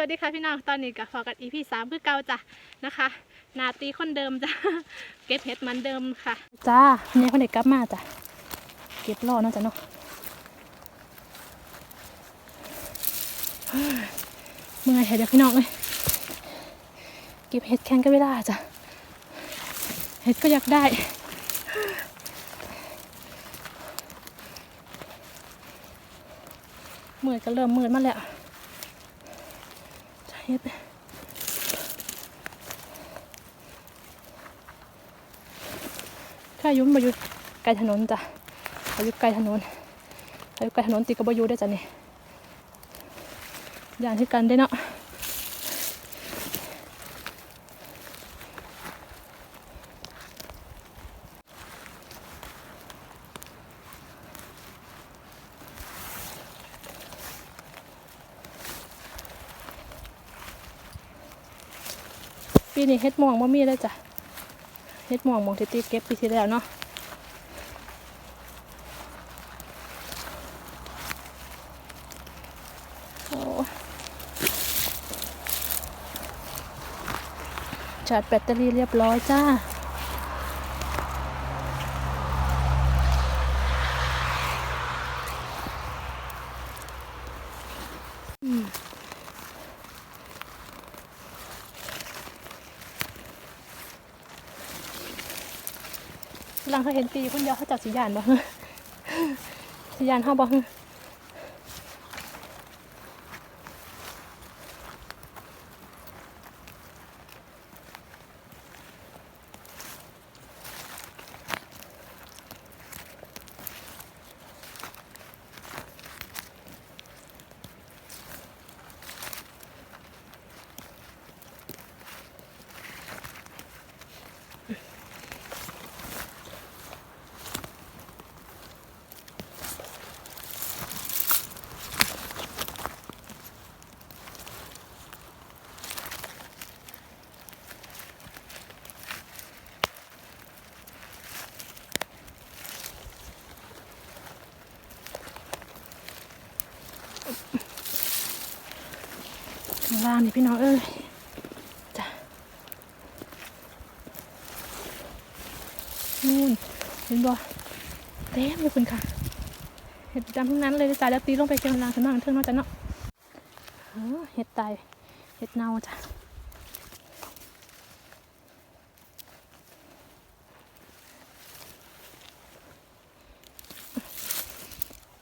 วัสดีค่ะพี่น้องตอนนี้กับฟอกันอีพีสามคือเก่าจ้ะนะคะนาตีคนเดิมจ้ะเก็บเห็ดเหมือนเดิมค่ะ จ้าเนี่ยคนเด็กกลับมาจ้ะเก็บรอเนาะจ้ะเนาะเมื่อยเห็ดเดี๋ยวพี่น้องเลยเก็บเห็ดแข่งก็ไม่ได้จ้ะเห็ดก็อยากได้เมื่อยก็เริ่มเมื่อยมาแล้ว ฮ็ดข้ายุ่มมาอยู่ไกลถนนจ้ะอายุไกลถนนอายุไกลถนนตีกับบอยู่ได้จ้ะนี่อย่างที่กันได้เนาะ นี้เฮ็ดม่วงบ่มีเลยจ้ะเฮ็ดม่วงมองที่ตีเก็บปีที่แล้วเนาะชาร์จแบตเตอรี่เรียบร้อยจ้า ห ลังเขาเห็นตีคุณเดียวเขาจับสียานบ่สียานเขาบ่ ข้างล่างนี่พี่น้องเอ้ยจ้ะนู่นเห็นบ่เต็มเลยคุณค่ะเห็ดประจำทั้งนั้นเลยจ้ะแล้วตีลงไปเจอลางข้างนอกเทิงเนาะจ้ะเนาะเออเห็ดตายเห็ดเน่าจ้ะ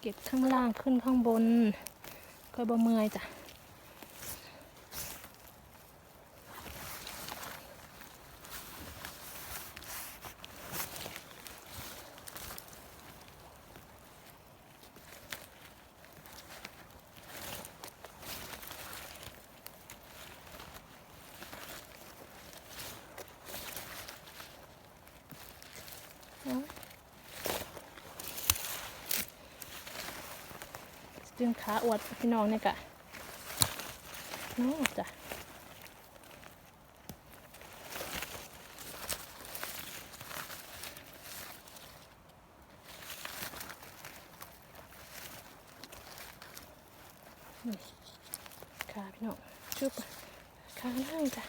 เก็บข้างล่างขึ้นข้างบนก็บ่เมื่อยจ้ะ จึงขาอวดพี่น้องเนี่ยกะโอ้จ้ะขาพี่น้องชุบขานั่งจ้ะ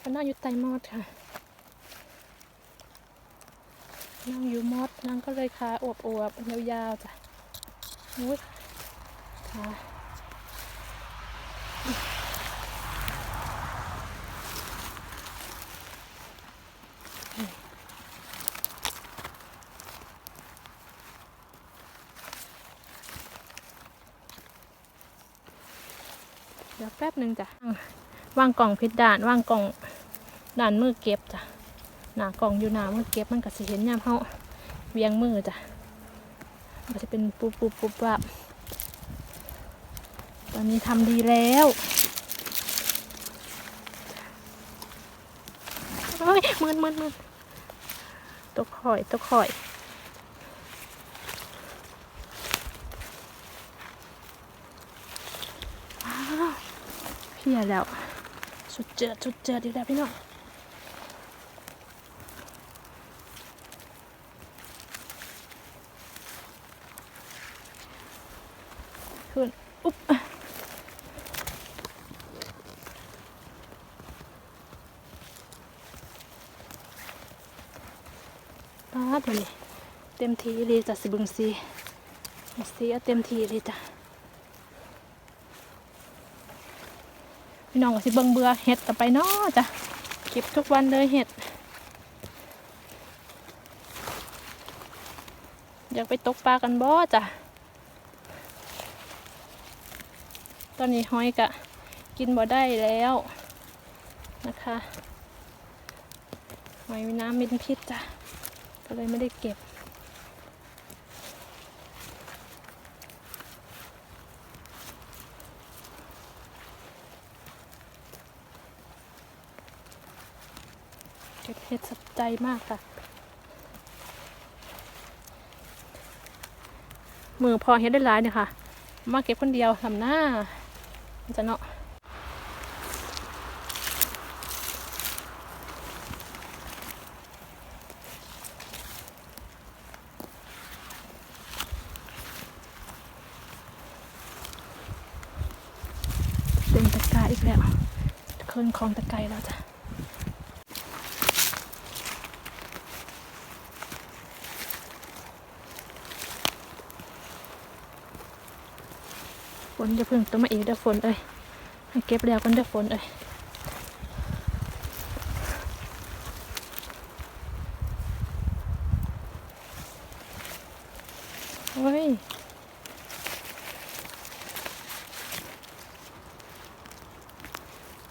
ขานั่งอยู่ใต้มอดค่ะนั่งอยู่มอดนั่งก็เลยขาอวบอวบๆยาวๆจ้ะอุ้ย เดี๋ยวแป๊บหนึ่งจ้ะวางกล่องพิดด่านวางกล่องด่านมือเก็บจ้ะหนากล่องอยู่หนามือเก็บมันก็สิเห็นยามเขาเวียงมือจ้ะมันจะเป็นปุ๊บปุ๊บปุ๊บว่าบ อนนี้ทำดีแล้วเฮ้ยมืนมืนมืนตกข่อยตกข่อยเพียแล้วสุดเจิดสุดเจิดอีกแล้วพี่น้องขึ้น อุ๊บาดมานี่ เต็มทีเลยจ้ะสิเบึงสีสีเต็มทีเลยจ้ะพี่น้องสิเบิ่งเบื่อเห็ดต่อไปเนาะจ้ะเก็บทุกวันเลยเห็ด อยากไปตกปลากันบ่จ้ะตอนนี้หอยกะ กินบ่ได้แล้วนะคะหอยมีน้ำมีพิษจ้ะก็เลยไม่ได้เก็บ เห็ดสับใจมากค่ะ มือพอเฮ็ดได้หลายเนี่ยค่ะ มาเก็บคนเดียวทำหน้าจะเนาะเต็มตะกร้าอีกแล้วคืนของตะไคร้แล้วจ้ะ นจะพิ่งตัวมาอีกเด้อฝนเอ้ยเก็บแล้วกันเด้อฝนเอ้ยโอ้ย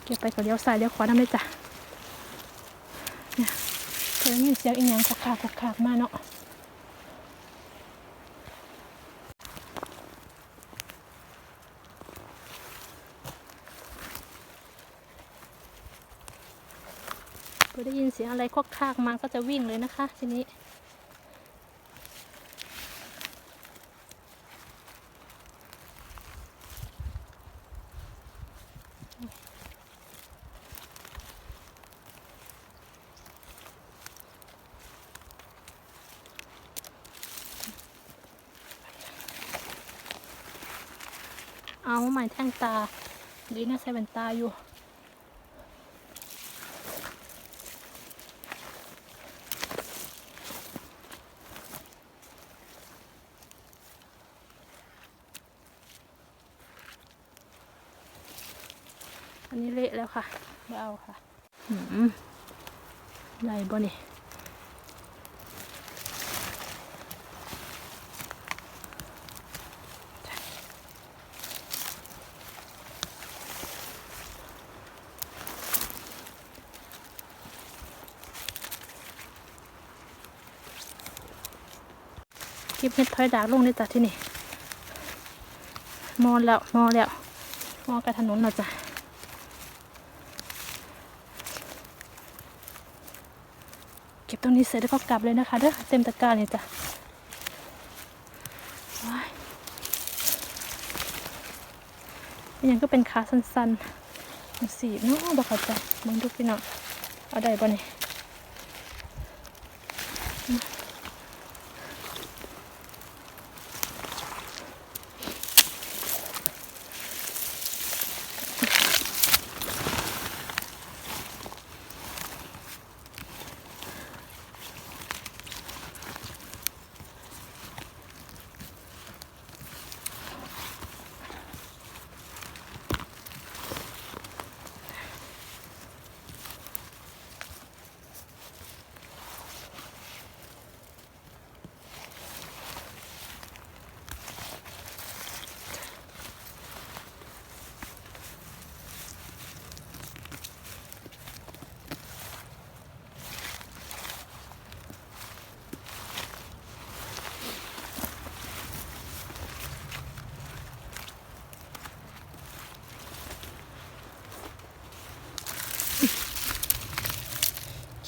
เก็บไปก็เลี้ยวซ้ายเลี้ยวขวาน้ำเลยจ้ะเนี่ยเคยมีเสียงอีหยังขากขากมาเนาะ พอได้ยินเสียงอะไรคอกคากมาก็จะวิ่งเลยนะคะ ทีนี้ เอาใหม่แท่งตาดีนะใส่แว่นตาอยู่ อันนี้เละแล้ว ค่ะไม่เอาค่ะหืมได้บ่นี่คลิปเฮ็ดถอยดากลงในจ้ะที่นี่มอนแล้วมอแล้วมอกระถนนแล้วจ้ะ เก็บตรงนี้เสร็จแล้วก็กลับเลยนะคะเด้อเต็มตะกร้าเลยจ้ะว้ายอันยังก็เป็นขาสั้นๆมันสีเนาะบอกเขาจ้ะมึงดูพี่น้องเอาได้ป่ะนี่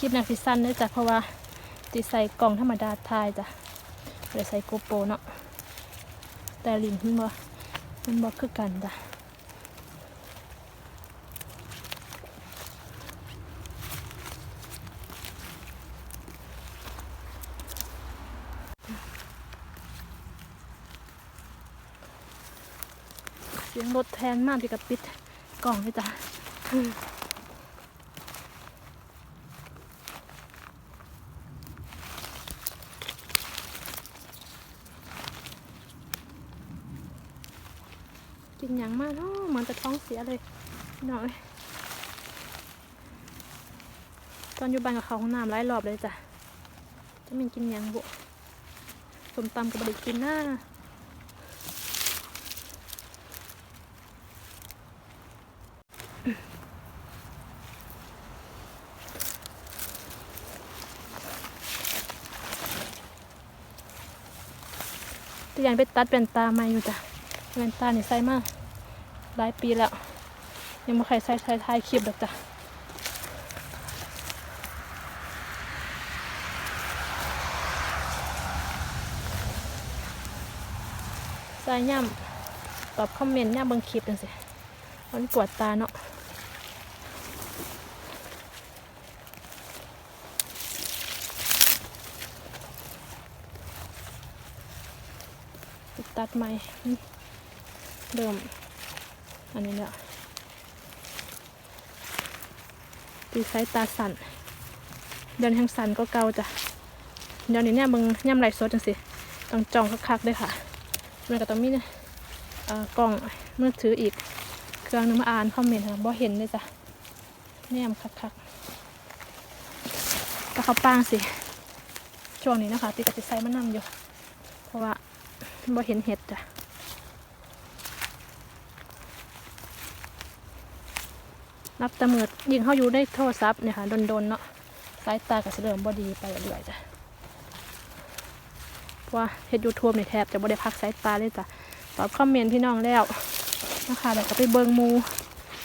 คลิปนักสิสั้นเด้อจ้ะเพราะว่าติใส่กล่องธรรมดาถ่ายจ้ะบ่ได้ใส่โกโปรเนาะแต่ลิ้นมันบ่มันบ่คือกันจ้ะเสียงรถแทนมากที่กับปิดกล่องเลยจ้ะ กินหยังมากเนาะเหมือนจะท้องเสียเลยหน่อย ตอนอยู่บ้านกับเขาห้องน้ำหลายรอบเลยจ้ะ จะมีกินหยังบุสมตำกับบไดิกินหน้าแต่ยังไปตัดเป็นตาใหม่อยู่จ้ะ เป็นตาเนี่ยใส่มากหลายปีแล้ว ยังไม่ใครใส่ใส่ท้ายคลิปหรอกจ้ะใส่ย่ำตอบคอมเมนต์ย่ำบิ่งคลิปจังสิมันปวดตาเนาะตัดใหม่ เริ่ม อันนี้เนี่ยตีสายตาสั่นเดินแห่งสั่นก็เกาจ้ะเดี๋ยวนี้เนี่ยมึงย่ำไหลฟ์สดจังสิต้องจองคักๆด้วยค่ะมันก็ต้องมีเนี่ยกล่องมือถืออีก เครื่องนึงมาอ่านคอมเมนต์ค่ะบ่เห็นเลยจ้ะแนมคักๆก็เขาป้างสิช่วงนี้นะคะตีกับติไซมันนำอยู่ เพราะว่าบ่เห็นเห็ดจ้ะ นับตะมืดยิงเขาอยู่ในโทรศัพท์เนี่ยค่ะโดนๆเนาะสายตากับเสริมบ่ดีไปเรื่อยๆจ้ะเพราะว่าเฮ็ดยูทูบเนี่ยแทบจะบ่ได้พักสายตาเลยจ้ะตอบคอมเมนต์พี่น้องแล้วนะคะแล้วก็ไปเบิงมู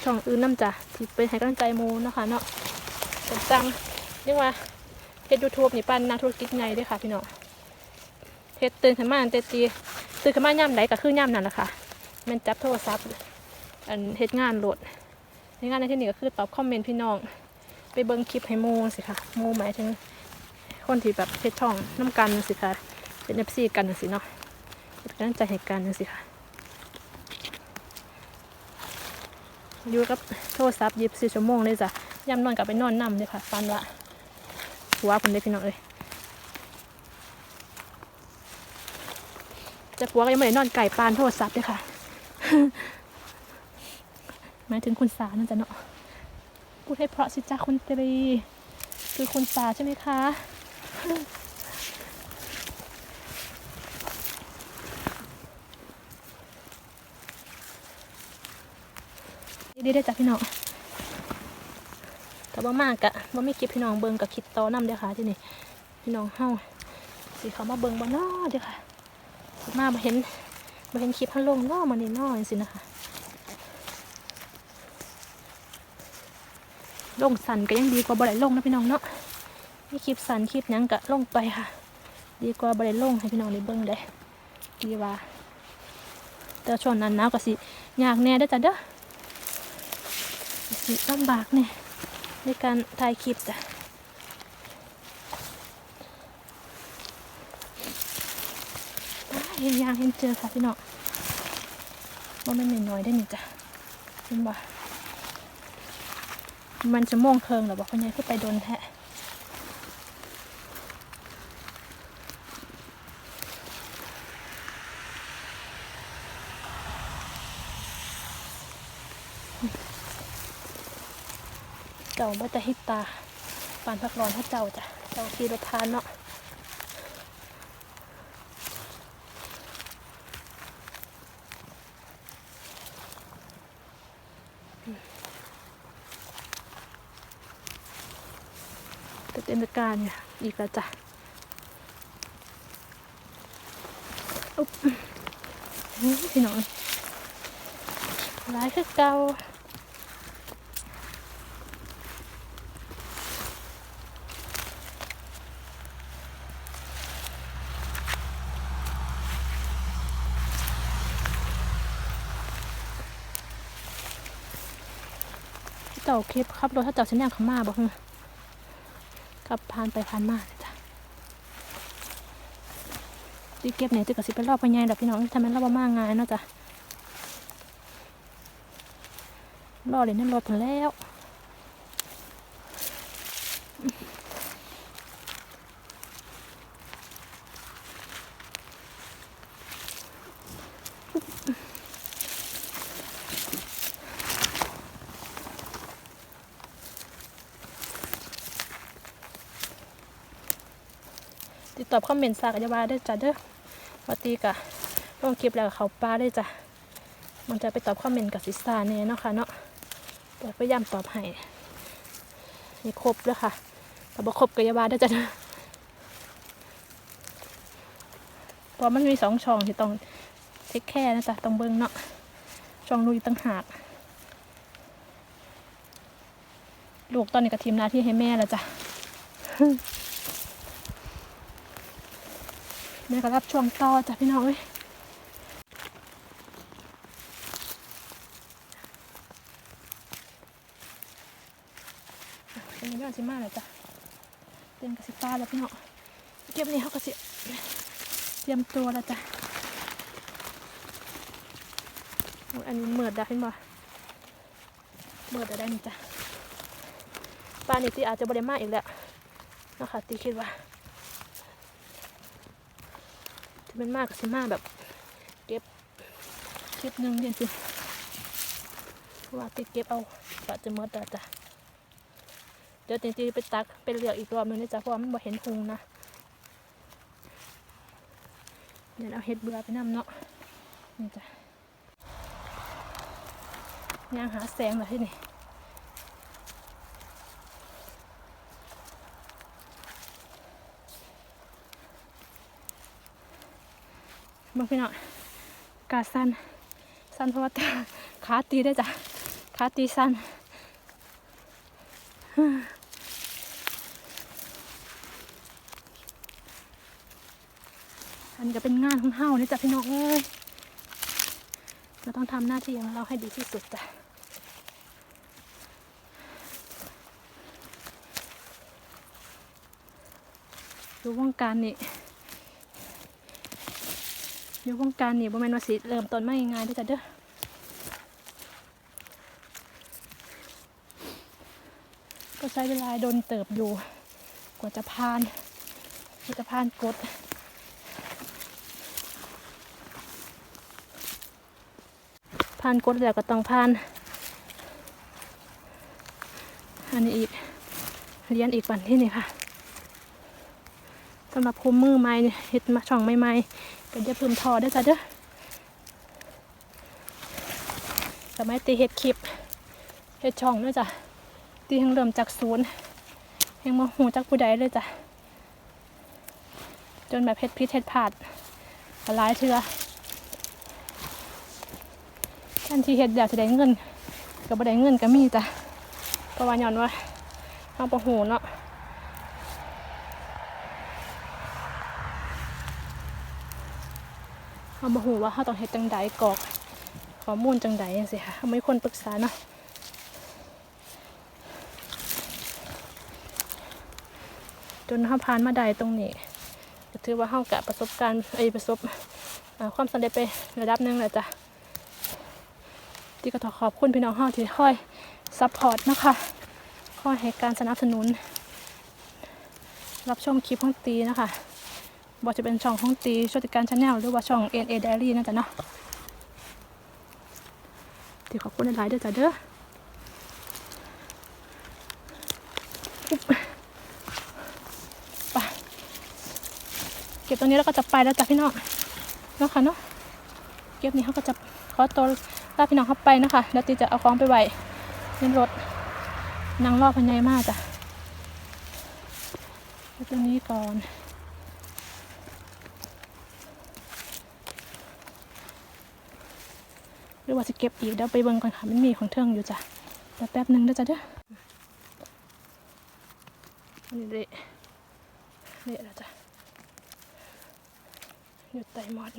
ช่องอื่นน้ำจ้ะที่ไปให้กำลังใจมูนะคะเนาะผมจังเรียกว่าเฮ็ดยูทูบนี่ปั้นนักธุรกิจใหญ่เด้วยค่ะพี่น้องเฮ็ดตื่นขึ้นมาตั้งแต่ตีตื่นขึ้นมาย่ำไหนก็คือย่ำนั่นแหละค่ะแมันจับโทรศัพท์อันเฮ็ดงานโหลด ในงานในที่นี้ก็คือตอบคอมเมนต์พี่น้อง ไปเบิ้งคลิปให้โมสิค่ะโมหมายถึงคนที่แบบเพจช่องน้ำกันสิค่ะเป็นเอฟซีกันสิเนาะเป็นกำลังใจให้กันสิค่ะอยู่กับโทรศัพท์ยิบสี่ชั่วโมงเลยจ้ะย่ำนอนกลับไปนอนนำเลยค่ะฟันละหัวคนได้พี่น้องเลยจะผัวก็ยังไม่ได้นอนไก่ปานโทรศัพท์เลยค่ะ หมายถึงคุณสานั่นจ้ะเนาะพูดให้เพราะสิจ้าคุณตรี คือคุณสาใช่ไหมคะดีได้จ้ะพี่น้องแต่ว่ามากอะว่าไม่คลิปพี่น้องเบิงกับคิดต่อนำเด้อค่ะที่นี่พี่น้องเฮาสิเขามาเบิงบ่นอเด้อค่ะมามาเห็นมาเห็นคลิปฮัลโหลนอมาในี่นอสินะคะ ลงสันก็ยังดีกว่าบริลงนะพี่น้องเนาะนี่คลิปสันคลิปหยังกะลงไปค่ะ ดีกว่าบริลงให้พี่น้องได้เบิ่งได้ดีว่า แต่ช่วงนั้นหนาวก็สิยากแน่เด้จ้ะเด้อสิลำบากเนี่ยในการถ่ายคลิปจ้ะเห็นยางเห็นเจอค่ะพี่น้องว่ามันน้อยๆได้นี่จ้ะเห็นบ่ มันจะม่วงเคิงหรือบอกคนนี้คือไปโดนแทะเจ้าบ่จะฮิตตาปานพักร้อนให้เจ้าจ้ะเจ้าขี่รถทานเนาะ เต็มตะกร้ารเนี่ยอีกแล้วจ้ะอุ๊บพี่น้องร้ายคือเก่าเจ้าคลิปขับรถถ้าเจ้าฉันยังขามาบอก ฮึขับผ่านไปผ่านมาเลยจ้ะที่เก็บเนี่ยจะกระสิเป็นรอบพญายดอกพี่น้องทำมันรอบมากงานเนาะจ้ะรอเลยนั่นรถผลแล้ว อบคอมเมนต์ซากอยาบาได้จ้ะเด้อวัตีกะลงคลิปแล้วก็เขาปลาได้จ้ะมันจะไปตอบคอมเมนต์กับซิสตาแน่เนาะค่ะเนาะพยายามตอบให้นี่ครบแล้วค่ะแต่บ่ครบก็อยาบาได้จ้ะเด้อเพราะมันมีสองช่องที่ต้องเทคแค่นะจ๊ะต้องเบิ่งเนาะช่องลุยตั้งหากลูกตอนนี้ก็ทีมหน้าที่ให้แม่แล้วจ้ะ แม่ก็รับช่วงต่อจ้ะพี่น้องเอ้ยเป็นยังไงสิมาเลยจ้ะเต็มกระสิบตาแล้วพี่น้องเก็บนี่เขาก็สิเตรียมตัวแล้วจ้ะอันนี้เหมือดได้เห็นบ่เหมือดได้นี่จ้ะปลานี่ตีอาจจะบริมาอีกแล้วนะคะตีคิดว่าจะ เป็นมากกับสิมาแบบ เก็บคลิปหนึ่งเดียวสิเพราะว่าตีเก็บเอาปลาจะมดแล้วจ้ะเดี๋ยวตีตีไปตักไปเลือกอีกรอบหนึงนะจ๊ะเพราะว่ามันบ่เห็นพุงนะเดี๋ยวเอาเห็ดเบื่อไปนำเนาะนี่จ้ะย่างหาแสงเหรอที่นี่ บางพี่น้องกาสั้นสั้นเพราะว่าขาตีได้จ้ะขาตีสั้นอันนี้ก็เป็นงานของเฮานี่จ้ะพี่น้องเอ้ยเราต้องทำหน้าที่ของเราให้ดีที่สุดจ้ะดูวงการนี่ อยู่วงการนี่บ่แม่นว่าสิเริ่มต้นมาง่ายๆเด้อจ้ะเด้อก็ใช้เวลาโดนเติบอยู่ กว่าจะผ่านกว่าจะผ่านกดผ่านกดแล้วก็ต้องผ่านอันนี้อีกเรียนอีกวันที่นี่ค่ะำหรับคุมมือไม้เนี่ยเฮ็ดมาช่องใหม่ๆเป็จะเพึมทอได้จ้ะเด้อสมัยตีเฮ็ดคลิปเฮ็ดช่องด้วยจ้ะตียังเริ่มจากศูนย์ยังมาหูจากผู้ใดเลยจ้ะจนแบบเฮ็ดพิษเฮ็ดผาดหลายเทือทันที่เฮ็ดแล้วจะได้เงินก็บ่ได้เงินก็มีจ้ะเพราะว่าย้อนว่าเฮาบ่ฮู้เนาะ เขามาหูว่าเขาต้องเฮ็ดจังใดกรอกข้อมูลจังใดจังซี่ค่ะเขาไม่คนปรึกษาเนาะจนเขาผ่านมาได้ตรงนี้ถือว่าเขากะประสบการณ์ไอประสบความสำเร็จไประดับนึ่งแล้วจ้ะที่ก็ต้อขอบคุณพี่น้องเฮาที่คอยซัพพอร์ตนะคะคอยให้การสนับสนุน รับชมคลิปของตีนะคะ บอกจะเป็นช่องของตีโชติการชาแนลหรือว่าช่อง N A Diary นะจ๊ะเนาะตีขอบคุณหลายๆเด้อจ้ะเด้ออุ๊บไปเก็บตรงนี้แล้วก็จะไปแล้วจ้ะพี่น้องเนาะค่ะเนาะเก็บนี้เขาก็จะขอตัวลาพี่น้องเข้าไปนะคะแล้วตีจะเอาของไปไว้ในรถนั่งรอบพันยายมากจ้ะเก็บตรงนี้ก่อน หรือว่าจะเก็บอีกเดี๋ยวไปเบิ่งก่อนค่ะมันมีของเทิงอยู่จ้ะแต่แป๊บหนึ่งเด้อจ้ะเด้อนี่เละเละแล้วจ้ะอยู่ไตมอด